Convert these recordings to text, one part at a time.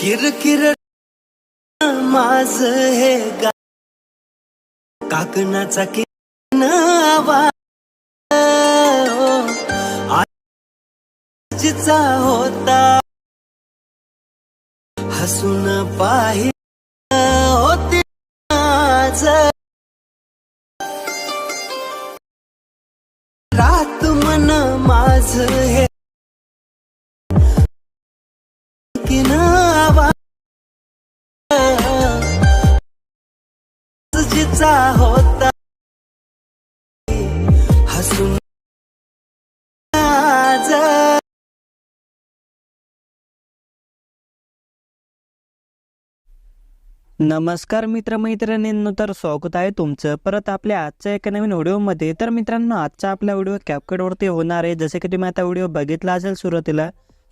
किरकिर माझ हे गा काकणाचा किरण आवाज. होता. हसून पाहि होती आज. रात मन माझ जिचा होता. हसून नमस्कार मित्रमैत्रिणींनो तर स्वागत आहे तुमचं. परत आपल्या आजच्या एका नवीन व्हिडिओमध्ये. तर मित्रांनो आजचा आपला व्हिडिओ कॅपकटवरती होणार आहे. जसे की तुम्ही आता व्हिडिओ बघितला असेल सुरुवातीला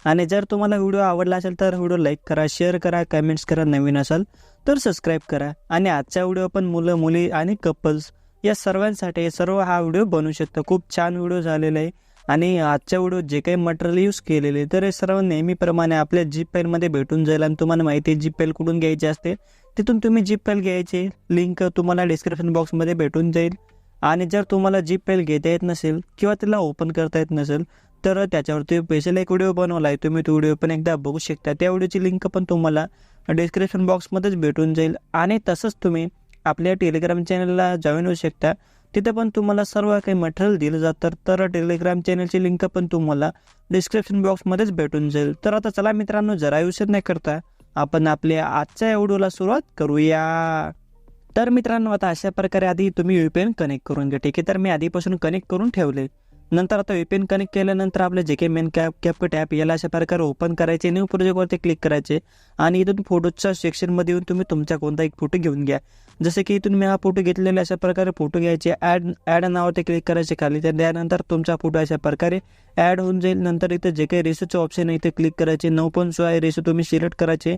आणि जर तुम्हाला व्हिडिओ आवडला असेल तर व्हिडिओ लाईक करा शेअर करा कमेंट्स करा नवीन असाल तर सबस्क्राईब करा. आणि आजचा व्हिडिओ पण मुलं मुली आणि कपल्स या सर्वांसाठी सर्व हा व्हिडिओ बनवू शकतो. खूप छान व्हिडिओ झालेला आहे. आणि आजच्या व्हिडिओ जे काही मटेरियल यूज केलेले तर हे सर्व नेहमीप्रमाणे आपल्या जीप पेलमध्ये भेटून जाईल. आणि तुम्हाला माहिती आहे जीप पेल कुठून घ्यायची असते? तिथून तुम्ही जीप पेल घ्यायची. लिंक तुम्हाला डिस्क्रिप्शन बॉक्समध्ये भेटून जाईल. आणि जर तुम्हाला जीप पेल घेता येत नसेल किंवा तिला ओपन करता येत नसेल तर त्याच्यावरती स्पेशल एक व्हिडिओ बनवला आहे. तुम्ही तो व्हिडिओ पण एकदा बघू शकता. त्या व्हिडिओची लिंक पण तुम्हाला डिस्क्रिप्शन बॉक्समध्येच भेटून जाईल. आणि तसंच तुम्ही आपल्या टेलिग्राम चॅनलला जॉईन होऊ शकता. तिथं पण तुम्हाला सर्व काही मटेरियल दिलं जातं. तर टेलिग्राम चॅनलची लिंक पण तुम्हाला डिस्क्रिप्शन बॉक्समध्येच भेटून जाईल. तर आता चला मित्रांनो जरा उशीर नाही करता आपण आपल्या आजच्या व्हिडिओला सुरुवात करूया. तर मित्रांनो आता अशा प्रकारे आधी तुम्ही यू पी एन कनेक्ट करून घ्या. ठीक आहे? तर मी आधीपासून कनेक्ट करून ठेवले नंतर आता व्हीपीएन कनेक्ट केल्यानंतर आपलं जे काही मेन कॅप कॅपकट ॲप याला अशा प्रकारे ओपन करायचे न्यू प्रोजेक्टवरती क्लिक करायचे आणि इथून फोटोच्या सेक्शनमध्ये येऊन तुम्ही तुमचा कोणता एक फोटो घेऊन घ्या. जसे की इथून मी हा फोटो घेतलेला अशा प्रकारे फोटो घ्यायचे ॲड ॲड नावावरती क्लिक करायचे खाली. तर त्यानंतर तुमचा फोटो अशा प्रकारे ॲड होऊन जाईल. नंतर इथं जे काही रेसोचं ऑप्शन आहे इथे क्लिक करायचे. नऊ पण सो आहे रेसो तुम्ही सिलेक्ट करायचे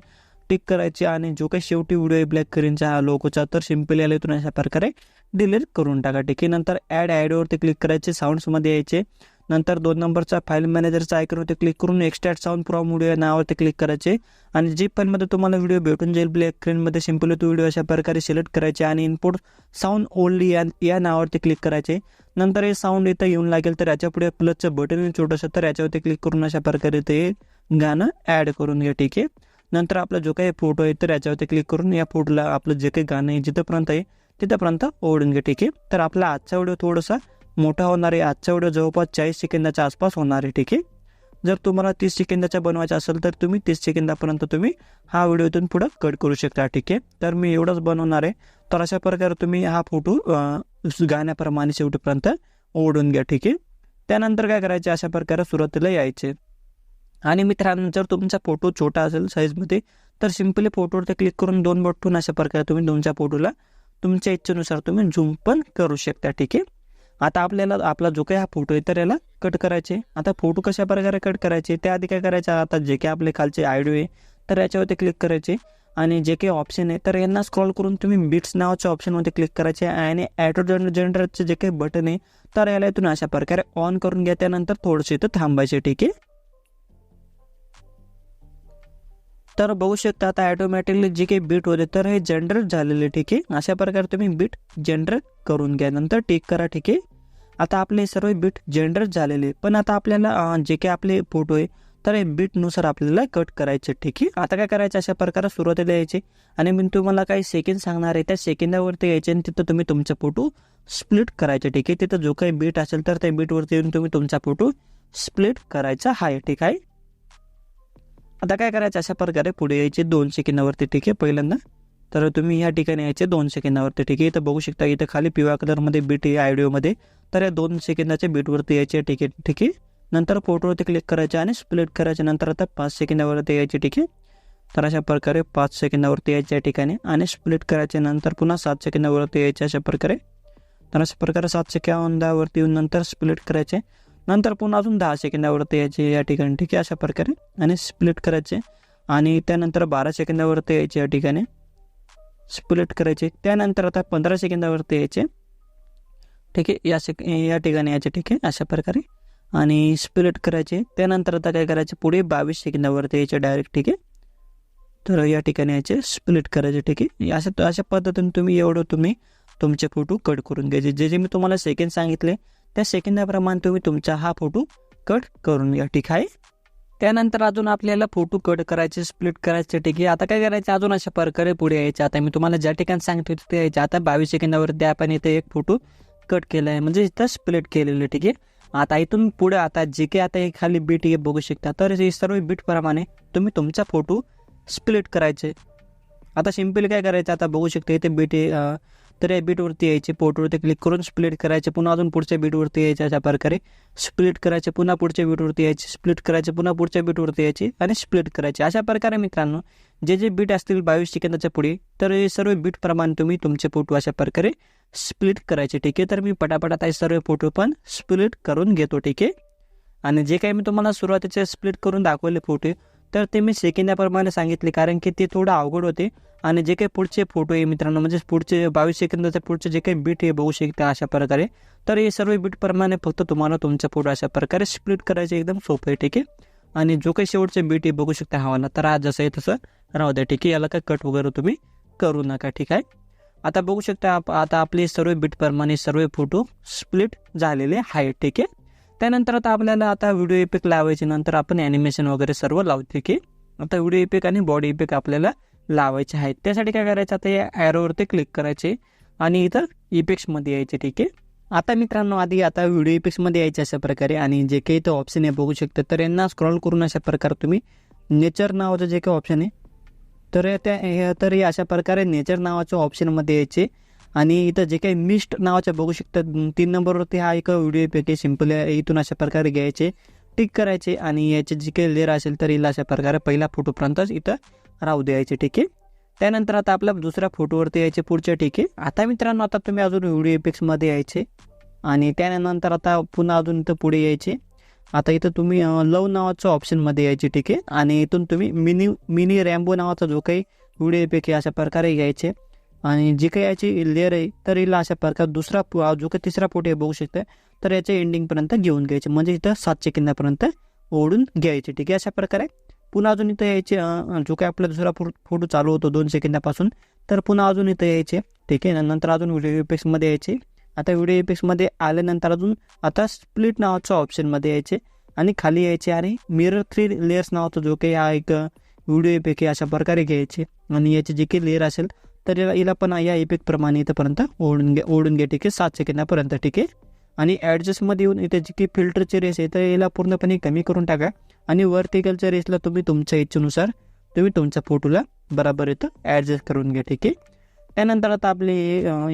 टिक करायचे आणि जो काही शेवटी व्हिडिओ आहे ब्लॅक करीनचा हा लोकोचा तर सिंपल याला इथून अशा प्रकारे डिलीट करून टाका. ठीक आहे? नंतर ॲड ॲडवरती क्लिक करायचे साऊंड्समध्ये यायचे. नंतर दोन नंबरचा फाईल मॅनेजरचा आयकॉनवरती क्लिक करून एक्स्ट्रॅक्ट साऊंड फ्रॉम व्हिडिओ या नावावरती क्लिक करायचे. आणि जी फाईलमध्ये तुम्हाला व्हिडिओ भेटून जाईल ब्लॅक स्क्रीनमध्ये सिम्पली तो व्हिडिओ अशा प्रकारे सिलेक्ट करायचे आणि इनपुट साऊंड ओल्ड या या नावावरती क्लिक करायचे. नंतर हे साऊंड इथं येऊन लागेल तर याच्यापुढे प्लसचं बटन येऊन छोटंसं तर याच्यावरती क्लिक करून अशा प्रकारे ते गाणं ॲड करून घ्या. ठीक आहे? नंतर आपला जो काही फोटो आहे तर याच्यावरती क्लिक करून या फोटोला आपलं जे काही गाणं आहे जिथंपर्यंत आहे तिथंपर्यंत ओढून घ्या ठीक आहे? तर आपला आजचा व्हिडिओ थोडासा मोठा होणार आहे. आजचा व्हिडिओ जवळपास चाळीस सेकंदाच्या आसपास होणार आहे ठीक आहे? जर तुम्हाला तीस सेकंदाचा बनवायचा असेल तर तुम्ही तीस सेकंदापर्यंत तुम्ही हा व्हिडिओ इथून पुढं कट करू शकता ठीक आहे? तर मी एवढंच बनवणार आहे. तर अशा प्रकारे तुम्ही हा फोटो गाण्याप्रमाणे शेवटीपर्यंत ओढून घ्या ठीक आहे? त्यानंतर काय करायचे? अशा प्रकारे सुरुवातीला यायचे. आणि मित्रांनो जर तुमचा फोटो छोटा असेल साईजमध्ये तर सिम्पली फोटोवरती क्लिक करून दोन बटून अशा प्रकारे तुम्ही तुमच्या फोटोला तुमच्या इच्छेनुसार तुम्ही झूम पण करू शकता ठीक आहे? आता आपल्याला आपला जो काही हा फोटो आहे तर याला कट करायचे. आता फोटो कशा प्रकारे कट करायचे? त्याआधी काय करायचं? आता जे काही आपले खालचे आयडिओ आहे तर याच्यावरती क्लिक करायचे. आणि जे काही ऑप्शन आहे तर यांना स्क्रॉल करून तुम्ही बिट्स नावाच्या ऑप्शनमध्ये क्लिक करायचे. आणि ॲटो जनरेटरचे जे काही बटन आहे तर याला इथून अशा प्रकारे ऑन करून घ्या. त्यानंतर थोडंसं इथं थांबायचे ठीक आहे? तर बघू शकता आता ॲटोमॅटिकली जे काही बीट होते तर हे जनरेट झालेले ठीक. आहे अशा प्रकारे तुम्ही बीट जनरेट करून घ्या. नंतर टिक करा ठीक. आहे आता आपले सर्व बीट जनरेट झालेले. पण आता आपल्याला जे काही आपले फोटो आहे तर हे बीटनुसार आपल्याला कट करायचे ठीक. आहे आता काय करायचं? अशा प्रकारे सुरुवातीला यायचे. आणि मी तुम्हाला काही सेकंड सांगणार आहे. त्या सेकंदावरती यायचे आणि तिथं तुम्ही तुमचा फोटो स्प्लिट करायचे ठीक. आहे तिथं जो काही बीट असेल तर त्या बीटवरती येऊन तुम्ही तुमचा फोटो स्प्लिट करायचा. आहे ठीक आहे आता काय करायचं? अशा प्रकारे पुढे यायचे दोन सेकंदावरती ठीक आहे पहिल्यांदा. तर तुम्ही या ठिकाणी यायचे दोन सेकंदावरती ठीक आहे. इथं बघू शकता इथं खाली पिवळ्या कलरमध्ये बीट आहे आयडिओमध्ये तर या दोन सेकंदाच्या बीटवरती यायचे ठीक आहे ठीक आहे. नंतर फोटोवरती क्लिक करायचे आणि स्प्लिट करायचे. नंतर आता पाच सेकंदावरती यायचे ठीक आहे. तर अशा प्रकारे पाच सेकंदावरती यायचे या ठिकाणी आणि स्प्लिट करायचे. नंतर पुन्हा सात सेकंदावरती यायचे अशा प्रकारे. तर अशा प्रकारे सात सेकंदावरती येऊन नंतर स्प्लिट करायचे. नंतर पुन्हा अजून दहा सेकंदावरती यायचे या ठिकाणी ठीक आहे? अशा प्रकारे. आणि स्प्लिट करायचे. आणि त्यानंतर बारा सेकंदावरती यायचे या ठिकाणी. स्प्लिट करायचे. त्यानंतर आता पंधरा सेकंदावरती यायचे. ठीक आहे? या सेक या ठिकाणी यायचे ठीक आहे? अशा प्रकारे. आणि स्प्लिट करायचे. त्यानंतर आता काय करायचे? पुढे बावीस सेकंदावरती यायचे डायरेक्ट ठीक आहे? तर या ठिकाणी याचे स्प्लिट करायचे ठीक आहे? अशा अशा पद्धतीने तुम्ही एवढं तुम्ही तुमचे फोटो कट करून घ्यायचे. जे जे मी तुम्हाला सेकंड सांगितले त्या सेकंदाप्रमाणे तुम्ही तुमचा हा फोटो कट करून घ्या ठीक आहे? त्यानंतर अजून आपल्याला फोटो कट करायचे स्प्लिट करायचे ठीक आहे? आता काय करायचं? अजून अशा प्रकारे पुढे यायचे. आता मी तुम्हाला ज्या ठिकाणी सांगतो तिथे यायचे. आता बावीस सेकंदावरती आपण इथे एक फोटो कट केला आहे म्हणजे इथं स्प्लिट केलेलं आहे, ठीक आहे? आता इथून पुढे आता जे काही आता हे खाली बीट हे बघू शकता. तर हे सर्व बीटप्रमाणे तुम्ही तुमचा फोटो स्प्लिट करायचे. आता सिंपल काय करायचं? आता बघू शकता इथे बीट तर या बीटवरती यायचे पोर्टवरती क्लिक करून स्प्लिट करायचे पुन्हा अजून पुढच्या बीटवरती यायचे अशा प्रकारे. स्प्लिट करायचे पुन्हा पुढच्या बीटवरती यायचे स्प्लिट करायचे पुन्हा पुढच्या बीटवरती यायचे आणि स्प्लिट करायचे. अशा प्रकारे मित्रांनो जे जे बीट असतील बावीस सेकंदाच्या पुढे तर हे सर्व बीटप्रमाणे तुम्ही तुमचे फोटो अशा प्रकारे स्प्लिट करायचे ठीक आहे? तर मी पटापटात हे सर्व फोटो पण स्प्लिट करून घेतो ठीक आहे? आणि जे काही मी तुम्हाला सुरुवातीचे स्प्लिट करून दाखवले फोटो तर ते मी सेकंदाप्रमाणे सांगितले कारण की ते थोडं अवघड होते. आणि जे काही पुढचे फोटो आहे मित्रांनो म्हणजे पुढचे बावीस सेकंदाचे पुढचे जे काही बीट आहे बघू शकता अशा प्रकारे. तर हे सर्व बीटप्रमाणे फक्त तुम्हाला तुमचा फोटो अशा प्रकारे स्प्लिट करायचे एकदम सोपं आहे ठीक आहे? आणि जो काही शेवटचे बीट आहे बघू शकता हवाना तर आज जसं आहे तसं राहू द्या ठीक आहे? याला काय कट वगैरे तुम्ही करू नका ठीक आहे? आता बघू शकता आप आता आपले सर्व बीटप्रमाणे सर्व फोटो स्प्लिट झालेले आहेत ठीक आहे? त्यानंतर आता आपल्याला आता व्हिडिओ इफेक्ट लावायचे. नंतर आपण ॲनिमेशन वगैरे सर्व लावते ठीक आहे आता व्हिडिओ इफेक्ट आणि बॉडी इफेक्ट आपल्याला लावायचे आहेत. त्यासाठी काय करायचं? आता या ॲरोवरती क्लिक करायचे आणि इथं इफेक्ट्समध्ये यायचे ठीक आहे? आता मित्रांनो आधी आता व्हिडिओ इफेक्ट्समध्ये यायचे अशा प्रकारे. आणि जे काही तो ऑप्शन आहे बघू शकता. तर यांना स्क्रॉल करून अशा प्रकारे तुम्ही नेचर नावाचं जे काही ऑप्शन आहे तर त्या तर हे अशा प्रकारे नेचर नावाच्या ऑप्शनमध्ये यायचे. आणि इथं जे काही मिस्ट नावाच्या बघू शकता तीन नंबरवरती हा एक व्हिडिओ इफेक्ट आहे. सिंपल इथून अशा प्रकारे घ्यायचे टिक करायचे आणि याचे जे काही लेअर असेल तर हिला अशा प्रकारे पहिला फोटोपर्यंतच इथं राहू द्यायचे ठीक आहे? त्यानंतर आता आपल्या दुसऱ्या फोटोवरती यायचे पुढच्या ठीक आहे? आता मित्रांनो आता तुम्ही अजून व्हिडिओ इफेक्ट्समध्ये यायचे आणि त्यानंतर आता पुन्हा अजून इथं पुढे यायचे. आता इथं तुम्ही लव नावाचं ऑप्शनमध्ये यायचे ठीक आहे? आणि इथून तुम्ही मिनी मिनी रॅम्बो नावाचा जो काही व्हिडिओ इफेक्ट आहे अशा प्रकारे घ्यायचे. आणि जी काही याची लेअर आहे तर हिला अशा प्रकारे दुसरा पो- जो काही तिसरा फोटो हे बघू शकतं तर याच्या एंडिंगपर्यंत घेऊन घ्यायचे. म्हणजे इथं सात सेकंदापर्यंत ओढून घ्यायचे. ठीक आहे अशा प्रकारे. पुन्हा अजून इथं यायचे जो काही आपला दुसरा फो- फोटो चालू होतो दोन सेकंदापासून तर पुन्हा अजून इथं यायचे. ठीक आहे नंतर अजून व्हिडिओ इफेक्ट्समध्ये यायचे. आता व्हिडिओ इफेक्ट्समध्ये आल्यानंतर अजून आता स्प्लिट नावाच्या ऑप्शनमध्ये यायचे. आणि खाली यायचे आणि मिरर थ्री लेयर्स नावाचा जो काही हा एक व्हिडिओ इफेक्ट आहे अशा प्रकारे घ्यायचे. आणि याचे जे काही लेअर असेल तर याला हिला पण या इफेक्टप्रमाणे इथंपर्यंत ओढून घ्या ओढून घ्या ठीक आहे सात सेकंदापर्यंत ठीक आहे आणि ॲडजस्टमध्ये येऊन इथे जी की फिल्टरची रेस आहे तर याला पूर्णपणे कमी करून टाका. आणि वर्टिकलच्या रेसला तुम्ही तुमच्या इच्छेनुसार तुम्ही तुमच्या फोटोला बराबर इथं ॲडजस्ट करून घ्या ठीक आहे त्यानंतर आता आपले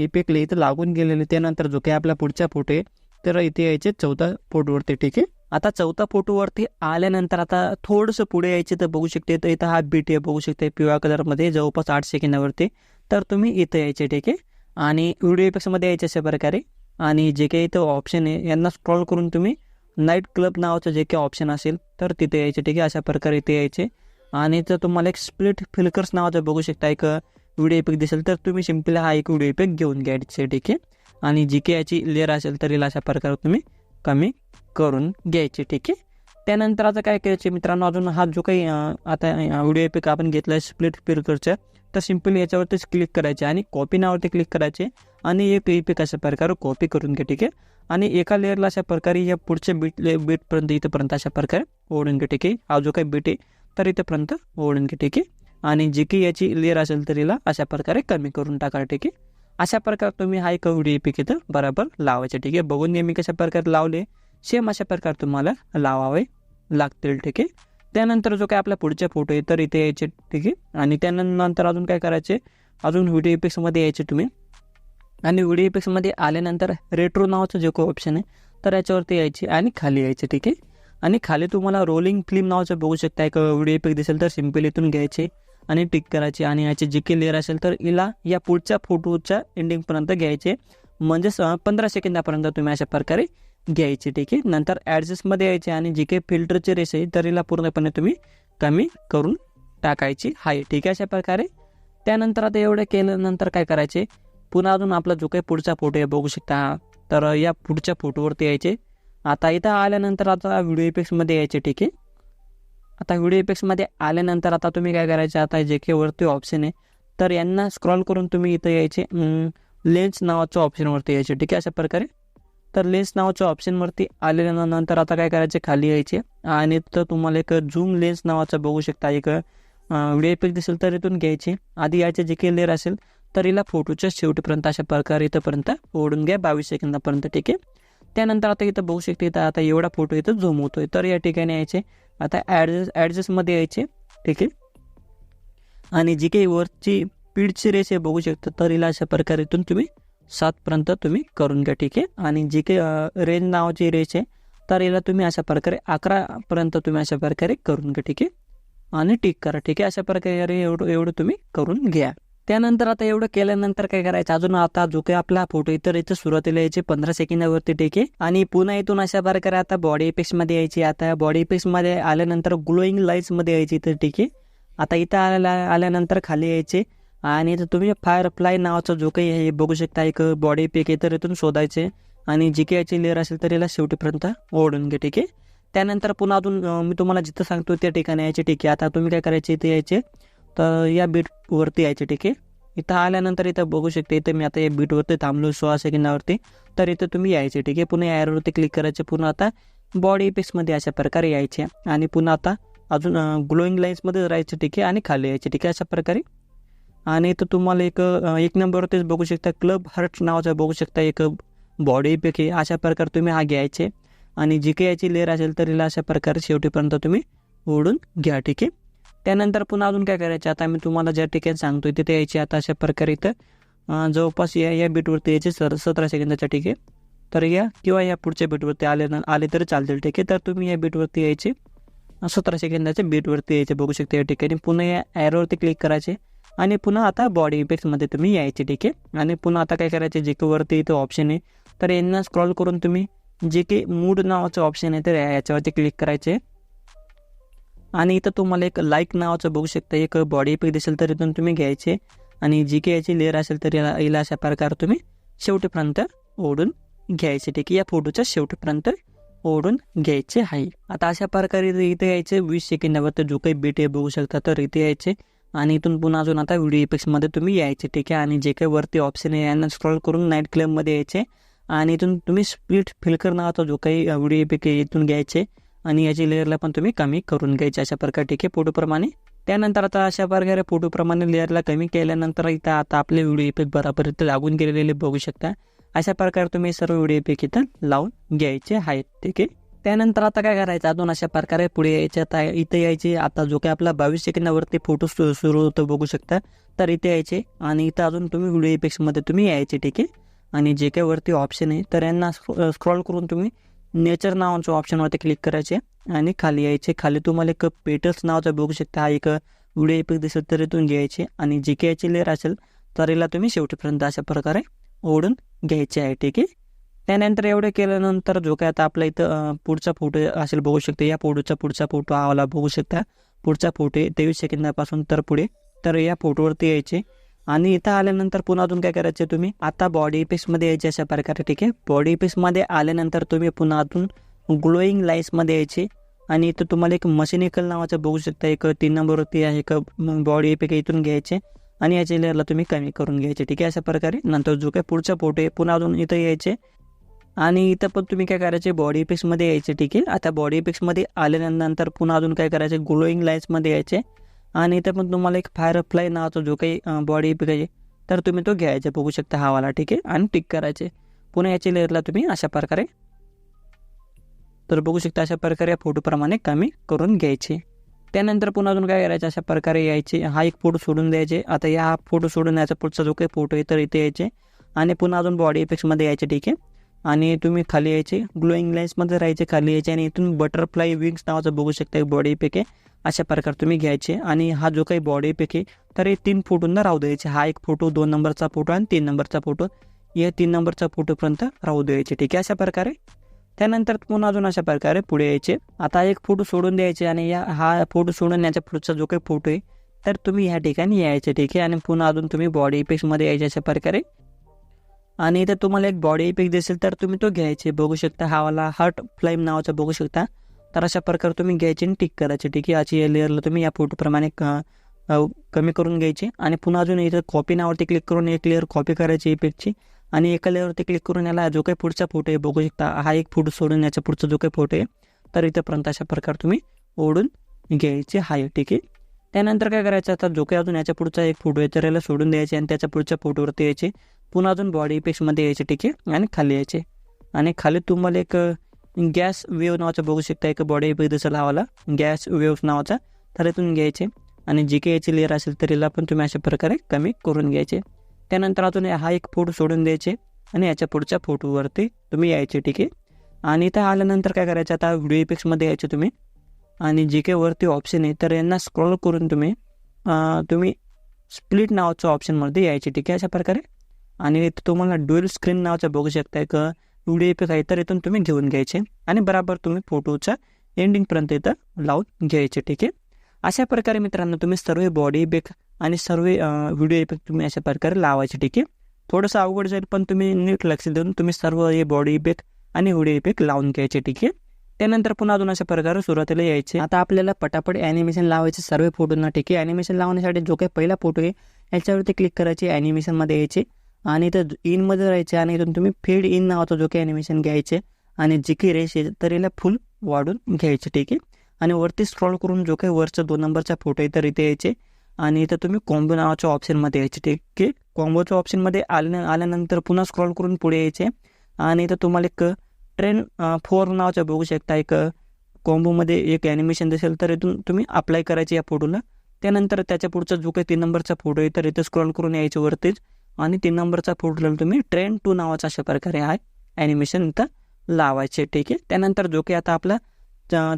इफेक्टले इथं लागून गेलेले त्यानंतर जो काही आपला पुढचा फोटो आहे तर इथे यायचे चौथा फोटोवरती ठीक आहे आता चौथा फोटोवरती आल्यानंतर आता थोडंसं पुढे यायचे तर बघू शकते तर इथं हा बीट आहे बघू शकते पिवळ्या कलरमध्ये जवळपास आठ सेकंदावरती. तर तुम्ही इथं यायचे ठीक आहे? आणि व्हिडिओ इफेक्ट्समध्ये यायचे अशा प्रकारे. आणि जे काही इथं ऑप्शन आहे यांना स्क्रॉल करून तुम्ही नाईट क्लब नावाचं जे काही ऑप्शन असेल तर तिथे यायचे ठीक आहे? अशा प्रकारे इथे यायचे. आणि जर तुम्हाला एक स्प्लिट फिल्कर्स नावाचं बघू शकता एक व्हिडिओ इफेक्ट दिसेल तर तुम्ही सिम्पली हा एक व्हिडिओ इफेक्ट घेऊन घ्यायचे ठीक आहे? आणि जी काही याची लेअर असेल तर हिला अशा प्रकारे तुम्ही कमी करून घ्यायचे ठीक आहे? त्यानंतर आता काय करायचे मित्रांनो? अजून हा जो काही आता व्हिडिओ इफेक्ट आपण घेतला आहे स्प्लिट फिल्करच्या तर सिम्पली याच्यावरतीच क्लिक करायचे आणि कॉपी नावावरती क्लिक करायचे. आणि एक इपिक अशा प्रकारे कॉपी करून घ्या ठीक आहे? आणि एका लेअरला अशा प्रकारे या पुढच्या बीट बीटपर्यंत इथंपर्यंत अशा प्रकारे ओढून घ्या ठीक आहे? हा जो काही बीट आहे तर इथंपर्यंत ओढून घ्या ठीक आहे? आणि जी की याची लेअर असेल तर हिला अशा प्रकारे कमी करून टाका ठीक आहे? अशा प्रकारे तुम्ही हा एक व्हिडिओ इफेक्ट इथं बरोबर लावायचे ठीक आहे? बघून नेहमी कशा प्रकारे लावले. सेम अशा प्रकारे तुम्हाला लावावे लागतील ठीक आहे? त्यानंतर जो काय आपला पुढचे फोटो आहे तर इथे यायचे ठीक आहे. आणि त्यानंतर अजून काय करायचे? अजून व्हिडिओ इफेक्ट्समध्ये यायचे तुम्ही. आणि व्हिडिओ इफेक्ट्समध्ये आल्यानंतर रेट्रो नावाचं जे काही ऑप्शन आहे तर याच्यावरती यायचे आणि खाली यायचे ठीक आहे. आणि खाली तुम्हाला रोलिंग फिल्म नावाचं बघू शकता. एक व्हिडिओ इफेक्ट दिसेल तर सिंपल इथून घ्यायचे आणि टिक करायचे आणि याची जी काही लेअर असेल तर हिला या पुढच्या फोटोच्या एंडिंगपर्यंत घ्यायचे. म्हणजेच पंधरा सेकंदापर्यंत तुम्ही अशा प्रकारे घ्यायचे ठीक आहे? नंतर ॲडजस्टमध्ये यायचे आणि जी काही फिल्टरचे रेस आहे तर पूर्णपणे तुम्ही कमी करून टाकायची आहे ठीक आहे? अशा प्रकारे. त्यानंतर आता एवढं केल्यानंतर काय करायचे? पुन्हा अजून आपला जो काही पुढचा फोटो आहे बघू शकता. तर या पुढच्या फोटोवरती यायचे. आता इथं आल्यानंतर आता व्हिडिओ इफेक्ट्समध्ये यायचे ठीक आहे? आता व्हिडिओ इफेक्ट्समध्ये आल्यानंतर आता तुम्ही काय करायचे? आता जे काही वरती ऑप्शन आहे तर यांना स्क्रॉल करून तुम्ही इथं यायचे. लेन्स नावाच्या ऑप्शनवरती यायचे ठीक आहे? अशा प्रकारे. तर लेन्स नावाच्या ऑप्शनवरती आल्यानंतर आता काय करायचे? खाली यायचे. आणि तर तुम्हाला एक झूम लेन्स नावाचं बघू शकता. एक व्हिडिओ इफेक्ट दिसेल तर इथून घ्यायचे. आधी याचे जे काही लेअर असेल तर हिला फोटोच्या शेवटीपर्यंत अशा प्रकारे इथंपर्यंत ओढून घ्या. बावीस सेकंदापर्यंत ठीक आहे? त्यानंतर आता इथं बघू शकते इथं आता एवढा फोटो इथं झूम होतोय. तर या ठिकाणी यायचे. आता ॲडजस्ट ॲडजस्टमध्ये यायचे ठीक आहे? आणि जी काही वरची पीडची रेस आहे बघू शकता. तर हिला अशा प्रकारे इथून तुम्ही सातपर्यंत तुम्ही करून घ्या ठीक आहे? आणि जी काही रेंज नावाची रेंज आहे तर याला तुम्ही अशा प्रकारे अकरापर्यंत तुम्ही अशा प्रकारे करून घ्या ठीक आहे? आणि टिक करा ठीक आहे? अशा प्रकारे एवढं एवढं तुम्ही करून घ्या. त्यानंतर आता एवढं केल्यानंतर काय करायचं? अजून आता जो काही आपला फोटो इतर इथं सुरुवातीला यायचे पंधरा सेकंदावरती ठीक आहे? आणि पुन्हा इथून अशा प्रकारे आता बॉडी मध्ये यायची. आता बॉडी मध्ये आल्यानंतर ग्लोईंगमध्ये यायची इथं ठीक आहे? आता इथं आल्या आल्यानंतर खाली यायचे. आणि इथं तुम्ही फायर फ्लाय नावाचा जो काही आहे बघू शकता. एक बॉडी पेक आहे तर इथून शोधायचे. आणि जी काही याची लेअर असेल तर याला शेवटीपर्यंत ओढून घे ठीक आहे? त्यानंतर पुन्हा अजून मी तुम्हाला जिथं सांगतो त्या ठिकाणी यायचे ठीक आहे? आता तुम्ही काय करायचे इथे यायचे. तर या बीटवरती यायचे ठीक आहे? इथं आल्यानंतर इथं बघू शकते इथं मी आता या बीटवरती थांबलो सोळा सेकंदावरती तर इथं तुम्ही यायचे ठीक आहे? पुन्हा ॲरोवरती क्लिक करायचे. पुन्हा आता बॉडी मध्ये अशा प्रकारे यायचे. आणि पुन्हा आता अजून ग्लोईंग लाईन्समध्ये राहायचे ठीक आहे? आणि खाली यायचे ठीक आहे? अशा प्रकारे. आणि इथं तुम्हाला एक एक नंबरवरतीच बघू शकता क्लब हर्ट नावाचा बघू शकता एक बॉडी पैकी अशा प्रकारे तुम्ही हा घ्यायचे. आणि जी काही याची लेअर असेल तर हिला अशा प्रकारे शेवटीपर्यंत तुम्ही ओढून घ्या ठीक आहे? त्यानंतर पुन्हा अजून काय करायचं? आता मी तुम्हाला ज्या ठिकाणी सांगतोय तिथे यायची आता अशा प्रकारे इथं जवळपास या या बीटवरती यायचे सर सतरा सेकंदाच्या ठीक आहे? तर या किंवा या पुढच्या बीटवरती आले ना आले तरी चालतील ठीक आहे? तर तुम्ही या बीटवरती यायचे सतरा सेकंदाच्या बीटवरती यायचे बघू शकता या ठिकाणी. पुन्हा या ॲरोवरती क्लिक करायचे. आणि पुन्हा आता बॉडी इफेक्ट्समध्ये तुम्ही यायचे ठीक आहे? आणि पुन्हा आता काय करायचे? जे केवरती इथं ऑप्शन आहे. तर यांना स्क्रॉल करून तुम्ही जे की मूड नावाचं ऑप्शन आहे तर याच्यावरती क्लिक करायचे. आणि इथं तुम्हाला एक लाईक नावाचं बघू शकता. एक बॉडी इफेक्ट दिसेल तर इथून तुम्ही घ्यायचे. आणि जी काही याची लेअर असेल तर याला याला अशा प्रकारे तुम्ही शेवटीपर्यंत ओढून घ्यायचे ठीक आहे. या फोटोच्या शेवटीपर्यंत ओढून घ्यायचे आहे. आता अशा प्रकारे इथे- यायचे. वीस सेकंदावर जो काही बीट आहे बघू शकता तर इथे यायचे. आणि इथून पुन्हा अजून आता व्हिडिओ इफेक्समध्ये तुम्ही यायचे ठीक आहे? आणि जे काही वरती ऑप्शन आहे यांना स्क्रॉल करून नाईट क्लबमध्ये यायचे. आणि इथून तुम्ही स्प्लिट फिल्कर नावाचा जो काही व्हिडिओ इफेक्ट इथून घ्यायचे. आणि याची लेअरला पण तुम्ही कमी करून घ्यायचे अशा प्रकारे ठीक आहे? फोटोप्रमाणे त्यानंतर आता अशा प्रकारे फोटोप्रमाणे लेअरला कमी केल्यानंतर इथं आता आपले व्हिडिओ इफेक्ट बरोबर इथं लागून गेलेले बघू शकता. अशा प्रकारे तुम्ही सर्व व्हिडिओ इफेक्ट इथं लावून घ्यायचे आहेत ठीक आहे? त्यानंतर आता काय करायचं? अजून अशा प्रकारे पुढे यायचे आता इथे यायचे. आता जो काही आपला बावीस सेकंदावरती फोटो सु सुरू होतो बघू शकता. तर इथे यायचे. आणि इथं अजून तुम्ही व्हिडिओ इफेक्ट्समध्ये तुम्ही यायचे ठीक आहे? आणि जे काही वरती ऑप्शन आहे तर यांना स्क्रॉल करून तुम्ही नेचर नावाचं ऑप्शनवरती क्लिक करायचे. आणि खाली यायचे. खाली तुम्हाला एक पेटल्स नावाचा बघू शकता. हा एक व्हिडिओ इफेक्ट दिसेल तर इथून घ्यायचे आणि जे काही याची लेअर असेल तर याला तुम्ही शेवटीपर्यंत अशा प्रकारे ओढून घ्यायचे आहे ठीक आहे? त्यानंतर एवढं केल्यानंतर जो काय आता आपला इथं पुढचा फोटो असेल बघू शकतो. या फोटोचा पुढचा फोटो आवाला बघू शकता. पुढचा फोटो आहे तेवीस सेकंदापासून तर पुढे. तर या फोटोवरती यायचे. आणि इथं आल्यानंतर पुन्हा अजून काय करायचे तुम्ही? आता बॉडी इफेक्ट्समध्ये यायचे अशा प्रकारे ठीक आहे? बॉडी इफेक्ट्समध्ये आल्यानंतर तुम्ही पुन्हा अजून ग्लोईंग लाईट्समध्ये यायचे. आणि इथं तुम्हाला एक मशिनिकल नावाचं बघू शकता. एक तीन नंबरवरती आहे एक बॉडी एपिक इथून घ्यायचे. आणि याच्या लेअरला तुम्ही कमी करून घ्यायचे ठीक आहे? अशा प्रकारे. नंतर जो काय पुढचा फोटो आहे पुन्हा अजून इथं यायचे. आणि इथं पण तुम्ही काय करायचे बॉडी इफेक्ट्समध्ये यायचे ठीक आहे आता बॉडी इफेक्ट्समध्ये आल्यानंतर पुन्हा अजून काय करायचे ग्लोईंग लाईट्समध्ये यायचे. आणि इथं पण तुम्हाला एक फायर फ्लाय नावाचा जो काही बॉडी इफेक्ट आहे तर तुम्ही तो घ्यायचा बघू शकता हावाला ठीक आहे? आणि टिक करायचे. पुन्हा याच्या लेअरला तुम्ही अशा प्रकारे तर बघू शकता अशा प्रकारे या फोटोप्रमाणे कमी करून घ्यायचे. त्यानंतर पुन्हा अजून काय करायचं अशा प्रकारे यायचे. हा एक फोटो सोडून द्यायचे. आता या फोटो सोडून याचा पुढचा जो काही फोटो आहे तर इथे यायचे. आणि पुन्हा अजून बॉडी इफेक्ट्समध्ये यायचे ठीक आहे? आणि तुम्ही खाली यायचे ग्लोईंग लाईन्समध्ये राहायचे खाली यायचे आणि इथून बटरफ्लाय विंग्स नावाचं बघू शकता बॉडी इफेक्ट आहे अशा प्रकारे तुम्ही घ्यायचे आणि हा जो काही बॉडी इफेक्ट आहे तर हे तीन फोटोंना राहू द्यायचे. हा एक फोटो दोन नंबरचा फोटो आणि तीन नंबरचा फोटो या तीन नंबरचा फोटोपर्यंत राहू द्यायचे ठीक आहे? अशा प्रकारे. त्यानंतर पुन्हा अजून अशा प्रकारे पुढे यायचे. आता एक फोटो सोडून द्यायचे आणि या हा फोटो सोडून याच्या पुढचा जो काही फोटो आहे तर तुम्ही ह्या ठिकाणी यायचे ठीक आहे? आणि पुन्हा अजून तुम्ही बॉडी पेक्समध्ये यायचे अशा प्रकारे. आणि इथे तुम्हाला एक बॉडी इफेक्ट दिसेल तर तुम्ही तो घ्यायचे बघू शकता. हा वाला हार्ट फ्लेम नावाचा बघू शकता. तर अशा प्रकारे तुम्ही घ्यायचे आणि टिक करायचे ठीक आहे? याची या लेअरला तुम्ही या फोटोप्रमाणे क- कमी करून घ्यायची. आणि पुन्हा अजून इथं कॉपी नावावरती क्लिक करून एक लेअर कॉपी करायची इफेक्टची आणि एका लेअरवरती क्लिक करून याला जो काही पुढचा फोटो आहे बघू शकता. हा एक फोटो सोडून याचा पुढचा जो काही फोटो आहे तर इथंपर्यंत अशा प्रकारे तुम्ही ओढून घ्यायचे आहे ठीक आहे? त्यानंतर काय करायचं? आता जो काही अजून याच्या पुढचा एक फोटो आहे तर याला सोडून द्यायचे आणि त्याच्या पुढच्या फोटोवरती यायचे. पुन्हा अजून बॉडी पेशमध्ये यायचे ठीक आहे? आणि खाली यायचे. आणि खाली तुम्हाला एक गॅस वेव नावाचा बघू शकता एक बॉडी इफेक्ट लावाला गॅस वेव्स नावाचा. तर इथून घ्यायचे. आणि जी काही याची लेअर असेल तर पण तुम्ही अशा प्रकारे कमी करून घ्यायचे. त्यानंतर अजून हा एक फोटो सोडून द्यायचे. आणि याच्या पुढच्या फोटोवरती तुम्ही यायचे ठीक आहे? आणि इथं आल्यानंतर काय करायचं? आता व्हिडिओ इफेक्ट्समध्ये यायचे तुम्ही. आणि जे काही वरती ऑप्शन आहे तर यांना स्क्रॉल करून तुम्ही तुम्ही स्प्लिट नावाचं ऑप्शनमध्ये यायचे ठीक आहे? अशा प्रकारे. आणि इथं तुम्हाला डुएल स्क्रीन नावाचा बघू शकता एक व्हिडिओ इफेक्ट आहे तर इथून तुम्ही घेऊन घ्यायचे. आणि बराबर तुम्ही फोटोच्या एंडिंगपर्यंत इथं लावून घ्यायचे ठीक आहे? अशा प्रकारे मित्रांनो तुम्ही सर्व बॉडी इफेक्ट आणि सर्व व्हिडिओ इफेक्ट तुम्ही अशा प्रकारे लावायचे ठीक आहे? थोडंसं अवघड जाईल पण तुम्ही नीट लक्ष देऊन तुम्ही सर्व हे बॉडी इफेक्ट आणि व्हिडिओ इफेक्ट लावून घ्यायचे ठीक आहे? त्यानंतर पुन्हा अजून अशा प्रकारे सुरुवातीला यायचे. आता आपल्याला पटापट ॲनिमेशन लावायचे सर्व फोटोंना ठीक आहे? ॲनिमेशन लावण्यासाठी जो काही पहिला फोटो आहे याच्यावरती क्लिक करायचे ॲनिमेशनमध्ये यायचे. आणि इथं इनमध्ये राहायचे आणि इथून तुम्ही फेड इन नावाचं जो काही ॲनिमेशन घ्यायचे आणि जी काही रेष आहे तर याला फुल वाढून घ्यायचे ठीक आहे? आणि वरती स्क्रॉल करून जो काही वरचा दोन नंबरचा फोटो आहे तर इथे यायचे. आणि इथं तुम्ही कॉम्बो नावाच्या ऑप्शनमध्ये यायचे ठीक आहे? कॉम्बोच्या ऑप्शनमध्ये आल्या आल्यानंतर पुन्हा स्क्रॉल करून पुढे यायचे. आणि इथं तुम्हाला एक ट्रेन फोर नावाचं बघू शकता. एक कॉम्बोमध्ये एक ॲनिमेशन दिसेल तर इथून तुम्ही अप्लाय करायचे या फोटोला त्यानंतर त्याच्या पुढचा जो काही तीन नंबरचा फोटो आहे तर इथं स्क्रॉल करून यायचे वरतीच. आणि तीन नंबरचा फोटोला तुम्ही ट्रेन टू नावाचा अशा प्रकारे आहे ॲनिमेशन इथं लावायचे ठीक आहे? त्यानंतर जो की आता आपला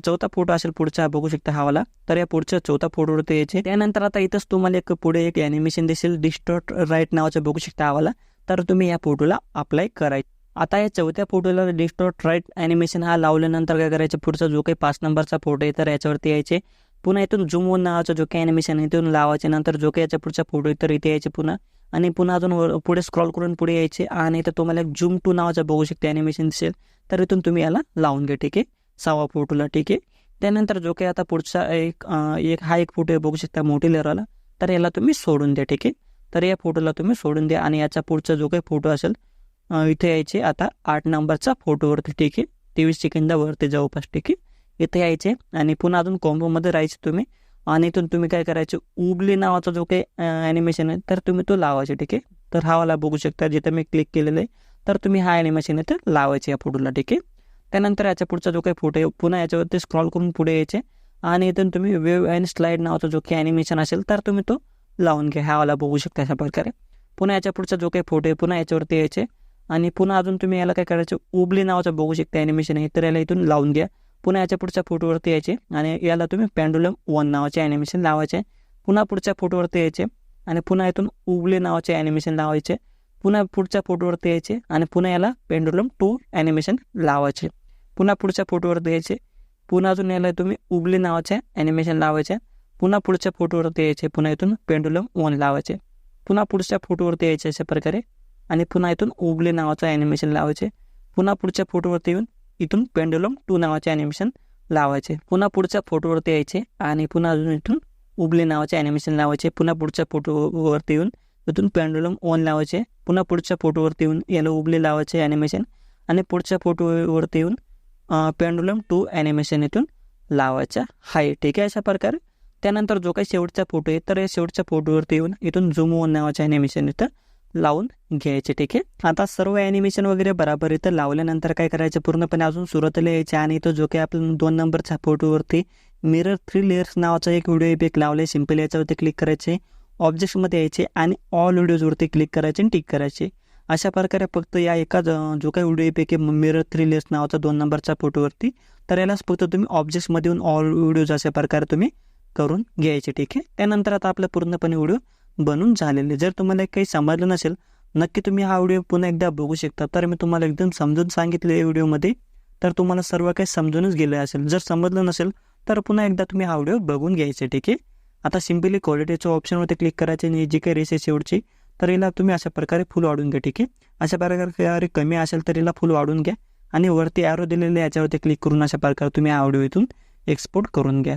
चौथा फोटो असेल पुढचा बघू शकता हवाला. तर या पुढच्या चौथा फोटोवरती यायचे. त्यानंतर आता इथंच तुम्हाला एक पुढे एक ॲनिमेशन दिसेल डिस्टॉर्ट राईट नावाचं बघू शकता हवाला. तर तुम्ही या फोटोला अप्लाय करायचे आता या चौथ्या फोटोला डिस्टॉर्ट राईट ॲनिमेशन हा लावल्यानंतर काय करायचं? पुढचा जो काही पाच नंबरचा फोटो आहे तर याच्यावरती यायचे. पुन्हा इथून झूम नावाचा नावाचं जो काही ॲनिमेशन आहे इथून लावायचे. नंतर जो काही याच्या पुढचा फोटो आहे तर इथे यायचे पुन्हा. आणि पुन्हा अजून वर पुढे स्क्रॉल करून पुढे यायचे. आणि इथं तुम्हाला एक झूम टू नावाचा बघू शकते ॲनिमेशन दिसेल. तर इथून तुम्ही याला लावून घ्या ठीक आहे? सहावा फोटोला ठीक आहे? त्यानंतर जो काही आता पुढचा एक एक हा एक फोटो बघू शकता मोठी लेअरवाला तर याला तुम्ही सोडून द्या ठीक आहे? तर या फोटोला तुम्ही सोडून द्या. आणि याचा पुढचा जो काही फोटो असेल इथे यायचे आता आठ नंबरचा फोटोवरती ठीक आहे? तेवीस सेकंदावरती जवळपास ठीक आहे? इथे यायचे. आणि पुन्हा अजून कॉम्बोमध्ये राहायचे तुम्ही. आणि इथून तुम्ही काय करायचे उबली नावाचा जो काही ॲनिमेशन आहे तर तुम्ही तो लावायचे ठीक आहे? तर हा वाला बघू शकता जिथं मी क्लिक केलेलं आहे तर तुम्ही हा ॲनिमेशन आहे तर लावायचे या फोटोला ठीक आहे? त्यानंतर याच्या पुढचा जो काही फोटो आहे पुन्हा याच्यावरती स्क्रॉल करून पुढे यायचे. आणि इथून तुम्ही वेव अँड स्लाईड नावाचा जो काही ॲनिमेशन असेल तर तुम्ही तो लावून घ्या. हा वाला बघू शकता अशा प्रकारे. पुन्हा याच्या पुढचा जो काही फोटो आहे पुन्हा याच्यावरती यायचे. आणि पुन्हा अजून तुम्ही याला काय करायचं उबली नावाचं बघू शकता ॲनिमेशन आहे तर याला इथून लावून घ्या. पुन्हा याच्या पुढच्या फोटोवरती यायचे आणि याला तुम्ही पॅन्डुलम वन नावाचे ॲनिमेशन लावायचे. पुन्हा पुढच्या फोटोवरती यायचे आणि पुन्हा इथून उबले नावाचे ॲनिमेशन लावायचे. पुन्हा पुढच्या फोटोवरती यायचे आणि पुन्हा याला पेंडुलम टू ॲनिमेशन लावायचे. पुन्हा पुढच्या फोटोवरती यायचे. पुन्हा अजून याला तुम्ही उबले नावाचे ॲनिमेशन लावायचे. पुन्हा पुढच्या फोटोवरती यायचे. पुन्हा इथून पेंडुलम वन लावायचे. पुन्हा पुढच्या फोटोवरती यायचे अशा प्रकारे आणि पुन्हा इथून उबले नावाचं ॲनिमेशन लावायचे. पुन्हा पुढच्या फोटोवरती येऊन इथून पेंडुलम टू नावाचे ॲनिमेशन लावायचे. पुन्हा पुढच्या फोटोवरती यायचे आणि पुन्हा अजून इथून उबले नावाचे ॲनिमेशन लावायचे. पुन्हा पुढच्या फोटोवरती येऊन इथून पेंडुलम ऑन लावायचे. पुन्हा पुढच्या फोटोवरती येऊन याला उबले लावायचे ॲनिमेशन आणि पुढच्या फोटोवरती येऊन पेंडुलम टू ॲनिमेशन इथून लावायचा आहे. ठीक आहे अशा प्रकारे. त्यानंतर जो काही शेवटचा फोटो आहे तर या शेवटच्या फोटोवरती येऊन इथून झूम ऑन नावाचे ॲनिमेशन इथं लावून घ्यायचे ठीक आहे? आता सर्व ॲनिमेशन वगैरे बराबर इथं लावल्यानंतर काय करायचं? पूर्णपणे अजून सुरुवातीला यायचे आणि इथं जो काही आपण दोन नंबरच्या फोटोवरती मिरर थ्री लेयर्स नावाचा एक व्हिडिओ इफेक्ट लावले सिंपल याच्यावरती क्लिक करायचे ऑब्जेक्टमध्ये यायचे आणि ऑल व्हिडिओजवरती क्लिक करायचे आणि टिक करायचे. अशा प्रकारे फक्त या एका जो काही व्हिडिओ इफेक्ट आहे मिरर थ्री लेयर्स नावाचा दोन नंबरच्या फोटोवरती तर यालाच फक्त तुम्ही ऑब्जेक्ट्समध्ये येऊन ऑल व्हिडिओज अशा प्रकारे तुम्ही करून घ्यायचे ठीक आहे? त्यानंतर आता आपलं पूर्णपणे व्हिडिओ बनून झालेले. जर तुम्हाला काही समजलं नसेल नक्की तुम्ही हा व्हिडिओ पुन्हा एकदा बघू शकता. तर मी तुम्हाला एकदम समजून सांगितले या व्हिडिओमध्ये. तर तुम्हाला सर्व काही समजूनच गेलं असेल. जर समजलं नसेल तर पुन्हा एकदा तुम्ही हा व्हिडिओ बघून घ्यायचे ठीक आहे? आता सिम्पली क्वालिटीच्या ऑप्शनवरती क्लिक करायचे आणि जी काही रेस आहे शेवटची तर याला तुम्ही अशा प्रकारे फुल वाढून घ्या ठीक आहे? अशा प्रकारे कमी असेल तर याला फुल वाढून घ्या. आणि वरती ॲरो दिलेले याच्यावरती क्लिक करून अशा प्रकारे तुम्ही हा व्हिडिओ इथून एक्सपोर्ट करून घ्या.